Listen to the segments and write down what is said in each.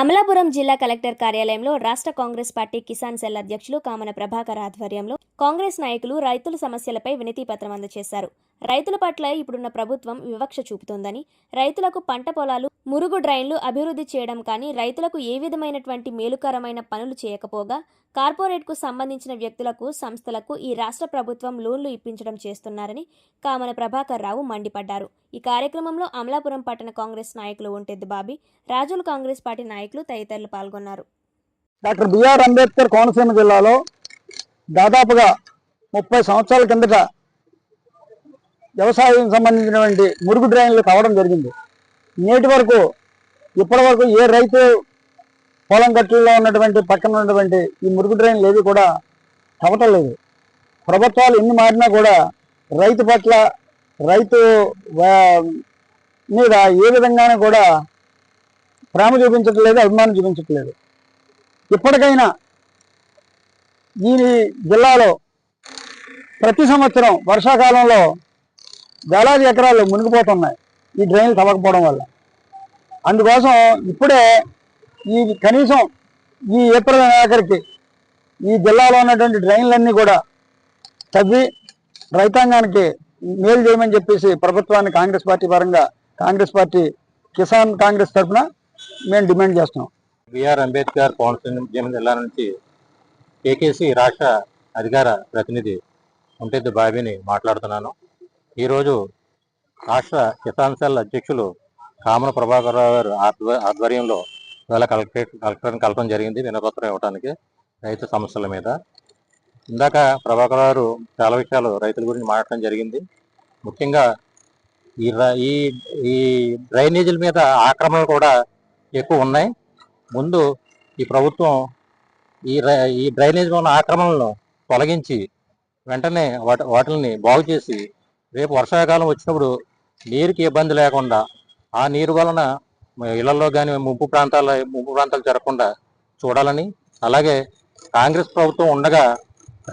అమలాపురం జిల్లా కలెక్టర్ కార్యాలయంలో రాష్ట్ర కాంగ్రెస్ పార్టీ కిసాన్ సెల్ అధ్యక్షులు కామన ప్రభాకర్ ఆధ్వర్యంలో కాంగ్రెస్ నాయకులు రైతుల సమస్యలపై వినతి పత్రం అందజేశారు. రైతుల పట్ల ఇప్పుడున్న ప్రభుత్వం వివక్ష చూపుతోందని రైతులకు పంట పొలాలు మురుగు డ్రైన్లు అభివృద్ధి చేయడం కానీ రైతులకు ఏ విధమైనటువంటి మేలుకరమైన పనులు చేయకపోగా కార్పొరేట్కు సంబంధించిన వ్యక్తులకు సంస్థలకు ఈ రాష్ట్ర ప్రభుత్వం లోన్లు ఇప్పించడం చేస్తున్నారని కామన ప్రభాకర్ రావు మండిపడ్డారు. ఈ కార్యక్రమంలో అమలాపురం పట్టణ కాంగ్రెస్ నాయకులు ఒంటెద్దు బాబీ రాజుల కాంగ్రెస్ పార్టీ నాయకులు తదితరులు పాల్గొన్నారు. డాక్టర్ బిఆర్ అంబేద్కర్ కోనసీమ జిల్లాలో దాదాపుగా ముప్పై సంవత్సరాల కిందట వ్యవసాయం సంబంధించినటువంటి మురుగు డ్రైన్లు కావడం జరిగింది. నేటి వరకు ఇప్పటి వరకు ఏ రైతు పొలం గట్టుల్లో ఉన్నటువంటి పక్కన ఉన్నటువంటి ఈ మురుగు డ్రైన్లు ఏవి కూడా తవ్వటం లేదు. ప్రభుత్వాలు ఎన్ని మారినా కూడా రైతు పట్ల రైతు మీద ఏ విధంగానే కూడా ప్రేమ చూపించట్లేదు అభిమానం చూపించట్లేదు ఇప్పటికైనా ఈ జిల్లాలో ప్రతి సంవత్సరం వర్షాకాలంలో వేలాది ఎకరాలు మునిగిపోతున్నాయి ఈ డ్రైన్లు తవ్వకపోవడం వల్ల. అందుకోసం ఇప్పుడే ఈ కనీసం ఈ ఏప్రిల్ ఆఖరికి ఈ జిల్లాలో ఉన్నటువంటి డ్రైన్లన్నీ కూడా తవ్వి రైతాంగానికి మేలు చేయమని చెప్పేసి ప్రభుత్వాన్ని కాంగ్రెస్ పార్టీ పరంగా కాంగ్రెస్ పార్టీ కిసాన్ కాంగ్రెస్ తరఫున మేము డిమాండ్ చేస్తున్నాం. బిఆర్ అంబేద్కర్ కోనసీమ జిల్లా నుంచి కేకేసి రాష్ట్ర అధికార ప్రతినిధి ఉంటే బాబీని మాట్లాడుతున్నాను. ఈరోజు రాష్ట్ర కిసాన్ సెల్ అధ్యక్షులు కామన ప్రభాకర్ రావు గారు ఆధ్వర్యంలో ఇవాళ కలెక్టరేట్ కలెక్టర్ని కలపడం జరిగింది. వినపత్రం ఇవ్వడానికి రైతు సమస్యల మీద. ఇందాక ప్రభాకర్ గారు చాలా విషయాలు రైతుల గురించి మాట్లాడటం జరిగింది. ముఖ్యంగా ఈ ఈ ఈ డ్రైనేజీల మీద ఆక్రమణలు కూడా ఎక్కువ ఉన్నాయి. ముందు ఈ ప్రభుత్వం ఈ ఈ డ్రైనేజ్ ఉన్న ఆక్రమణలను తొలగించి వెంటనే వాటి వాటిని బాగు చేసి రేపు వర్షాకాలం వచ్చినప్పుడు నీరుకి ఇబ్బంది లేకుండా ఆ నీరు వలన ఇళ్ళలో కానీ ముంపు ప్రాంతాల ముంపు ప్రాంతాలు జరగకుండా చూడాలని అలాగే కాంగ్రెస్ ప్రభుత్వం ఉండగా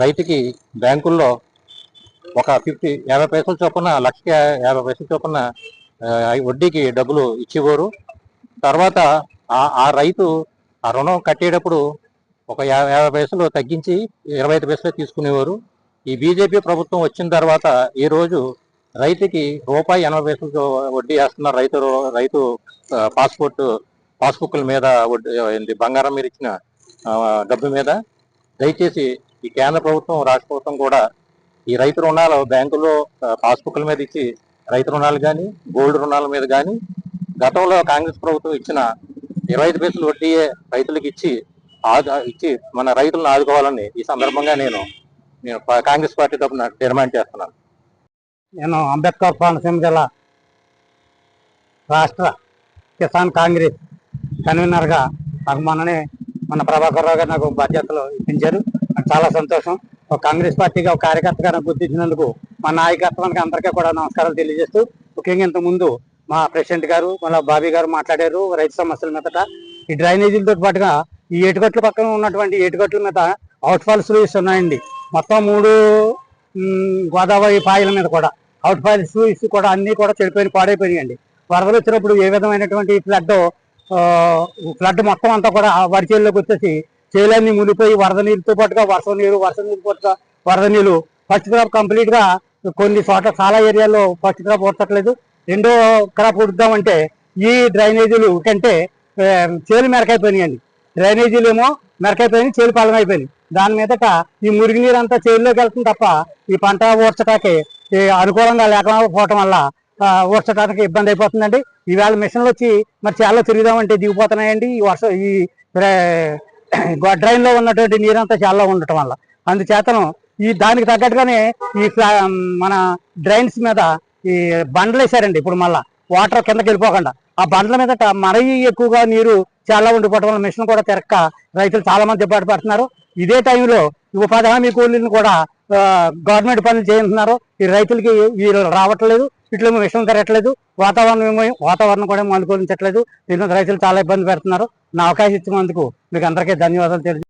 రైతుకి బ్యాంకుల్లో ఒక ఫిఫ్టీ యాభై పైసలు చొప్పున లక్షకి యాభై పైసలు చొప్పున వడ్డీకి డబ్బులు ఇచ్చేవారు. తర్వాత ఆ ఆ రైతు ఆ రుణం కట్టేటప్పుడు ఒక యాభై యాభై పైసలు తగ్గించి ఇరవై ఐదు పైసలు తీసుకునేవారు. ఈ బీజేపీ ప్రభుత్వం వచ్చిన తర్వాత ఈ రోజు రైతుకి రూపాయి ఎనభై పైసలు వడ్డీ వేస్తున్నారు రైతు రైతు పాస్పోర్ట్ పాస్బుక్ల మీద వడ్డీ బంగారం మీద ఇచ్చిన డబ్బు మీద దయచేసి ఈ కేంద్ర ప్రభుత్వం రాష్ట్ర ప్రభుత్వం కూడా ఈ రైతు రుణాలు బ్యాంకులో పాస్బుక్ల మీద ఇచ్చి రైతు రుణాలు కానీ గోల్డ్ రుణాల మీద కానీ గతంలో కాంగ్రెస్ ప్రభుత్వం ఇచ్చిన ఇరవై ఐదు పైసలు వడ్డీయే రైతులకు ఇచ్చి ఆదు- ఇచ్చి మన రైతులను ఆదుకోవాలని ఈ సందర్భంగా నేను నేను కాంగ్రెస్ పార్టీ తరఫున డిమాండ్ చేస్తున్నాను. నేను అంబేద్కర్ కోనసీమ జిల్లా రాష్ట్ర కిసాన్ కాంగ్రెస్ కన్వీనర్గా నాకు మొన్ననే మన ప్రభాకర్ రావు గారు నాకు బాధ్యతలు ఇప్పించారు. నాకు చాలా సంతోషం. ఒక కాంగ్రెస్ పార్టీగా ఒక కార్యకర్తగా నాకు గుర్తించినందుకు మా నాయకత్వానికి అందరికీ కూడా నమస్కారాలు తెలియజేస్తూ ముఖ్యంగా ఇంతకు ముందు మా ప్రెసిడెంట్ గారు మళ్ళీ బాబీ గారు మాట్లాడారు రైతు సమస్యల మీదట. ఈ డ్రైనేజీలతో పాటుగా ఈ ఏటుగట్ల పక్కన ఉన్నటువంటి ఏటుగట్ల మీద అవుట్ ఫాల్స్ ఉన్నాయండి. మొత్తం మూడు గోదావరి పాయల మీద కూడా. అవుట్ ఫైల్స్ ఇసు కూడా అన్నీ కూడా చెడిపోయిన పాడైపోయినాయండి. వరదలు వచ్చినప్పుడు ఏ విధమైనటువంటి ఫ్లడ్ ఫ్లడ్ మొత్తం అంతా కూడా వరి చేనులోకి వచ్చేసి చేలన్నీ మునిపోయి వరద నీరుతో పాటుగా వర్ష నీరు వర్ష నీరు పాటుగా వరద నీరు ఫస్ట్ క్రాప్ కంప్లీట్గా కొన్ని చోట్ల చాలా ఏరియాలో ఫస్ట్ క్రాప్ ఉడతట్లేదు రెండో క్రాప్ ఉడుద్దామంటే ఈ డ్రైనేజీలు కంటే చేలు మెరకైపోయినాయండి. డ్రైనేజీలు ఏమో మెరకైపోయినాయి చేలు పాలన అయిపోయినాయి దాని మీదట ఈ మురిగి నీరు అంతా చేతిలోకి వెళ్తుంది తప్ప ఈ పంట ఊడ్చటానికి ఈ అనుకూలంగా లేకపోవటం వల్ల ఊడ్చటానికి ఇబ్బంది అయిపోతుందండి. ఈవేళ మిషన్లు వచ్చి మరి చాలా తిరుగుదామంటే దిగిపోతున్నాయండి. ఈ వర్షం ఈ డ్రైన్లో ఉన్నటువంటి నీరంతా చాలా ఉండటం వల్ల. అందుచేతను ఈ దానికి తగ్గట్టుగానే ఈ మన డ్రైన్స్ మీద ఈ బండ్లు వేసారండి ఇప్పుడు మళ్ళా. వాటర్ కిందకి వెళ్ళిపోకుండా. ఆ బండ్ల మీద మరీ ఎక్కువగా నీరు చాలా ఉండిపోవడం వల్ల మిషన్ కూడా తిరక్క. రైతులు చాలా మంది ఇబ్బంది పడుతున్నారు. ఇదే టైంలో ఉపాధి హామీ కూలీలను కూడా గవర్నమెంట్ పనులు చేయించున్నారు ఈ రైతులకి వీళ్ళు రావట్లేదు. ఇట్లా మిషన్ తిరగట్లేదు. వాతావరణం ఏమో వాతావరణం కూడా ఏమో అనుకూలించట్లేదు. దీని రైతులు చాలా ఇబ్బంది పెడుతున్నారు. నా అవకాశం ఇచ్చినందుకు మీకు అందరికీ ధన్యవాదాలు తెలియదు